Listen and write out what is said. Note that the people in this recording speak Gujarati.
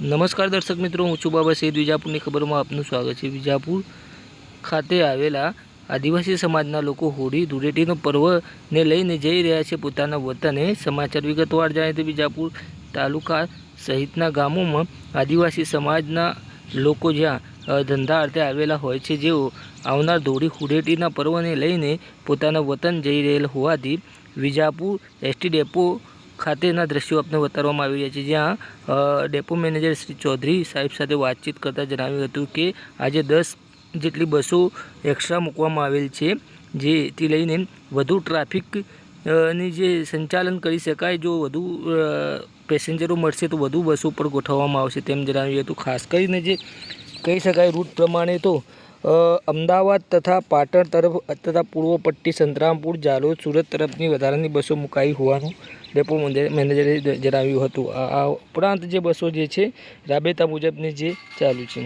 નમસ્કાર દર્શક મિત્રો, હું છું બાબા સૈદ વિજાપુરની ખબરમાં આપનું સ્વાગત છે. વિજાપુર ખાતે આવેલા આદિવાસી સમાજના લોકો હોળી, ધૂળેટીનો પર્વને લઈને જઈ રહ્યા છે. પોતાના વતને સમાચાર વિગતવાર જાય તો વિજાપુર તાલુકા સહિતના ગામોમાં આદિવાસી સમાજના લોકો જ્યાં ધંધા અર્થે આવેલા હોય છે. જેઓ આવનાર ધૂળી ધૂળેટીના પર્વને લઈને પોતાના વતન જઈ રહેલ હોવાથી વિજાપુર એસટી ડેપો ખાતેના દ્રશ્યો આપને બતાવવામાં આવી રહ્યા છે. જ્યાં ડેપો મેનેજર શ્રી ચૌધરી સાહેબ સાથે વાતચીત કરતાં જણાવ્યું હતું કે, આજે દસ જેટલી બસો એક્સ્ટ્રા મૂકવામાં આવેલ છે, જેથી લઈને વધુ ટ્રાફિકની જે સંચાલન કરી શકાય, જો વધુ પેસેન્જરો મળશે તો વધુ બસો પર ગોઠવવામાં આવશે તેમ જણાવ્યું હતું. ખાસ કરીને જે કહી શકાય રૂટ પ્રમાણે તો અમદાવાદ તથા પાટણ તરફ તથા પૂર્વ પટ્ટી સંતરામપુર જાલોદ સુરત તરફની વધારાની બસો મુકાઈ હોવાનું ડેપો મેનેજરે જણાવ્યું હતું. આ ઉપરાંત જે બસો જે છે, રાબેતા મુજબની જે ચાલુ છે.